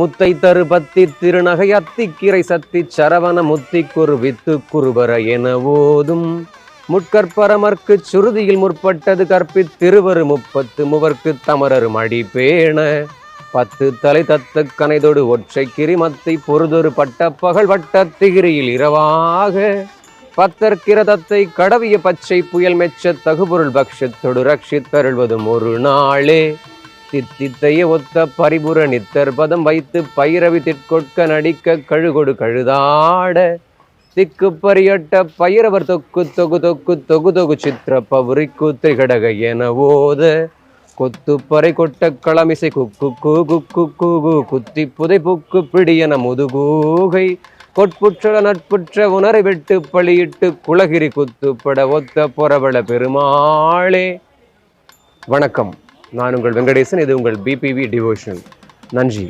முத்தை தரு பத்தி திருநகை அத்திக்கிரை சத்தி சரவண முத்திக்குரு வித்து குருபர என ஓதும். முட்கற்பரமர்க்கு சுருதியில் முற்பட்டது கற்பித் திருவரு முப்பத்து முவர்க்கு தமரரு மடி பேண. பத்து தலை தத்த கனைதொடு ஒற்றை கிரிமத்தை பொறுதொரு பட்ட பகல் வட்ட திகிரியில் இரவாக. பத்தற்கிரதத்தை கடவிய பச்சை புயல் மெச்ச தகுபொருள் பக்ஷத்தொடு ரட்சித்தருள்வதும் ஒரு நாளே. தித்தித்தைய ஒத்த பரிபுர நித்தர் பதம் வைத்து பைரவி திட்கொட்க நடிக்க கழுகொடு கழுதாட. திக்கு பரியட்ட பைரவர் தொக்கு தொகு தொக்கு தொகு தொகு சித்திர பவுரிக்கு திரிகடக என ஓத. கொத்து பறை கொட்ட களமிசை குக்கு கூ குக்கு கூகு குத்தி புதை புக்கு பிடியன முதுகூகை கொட்புற்ற நட்புற்ற உணரை விட்டு பழியிட்டு குலகிரி குத்துப்பட ஒத்த பொறவள பெருமாளே. வணக்கம். நான் உங்கள் வெங்கடேசன் இது உங்கள் பிபிவி டிவோஷனல் நன்றி.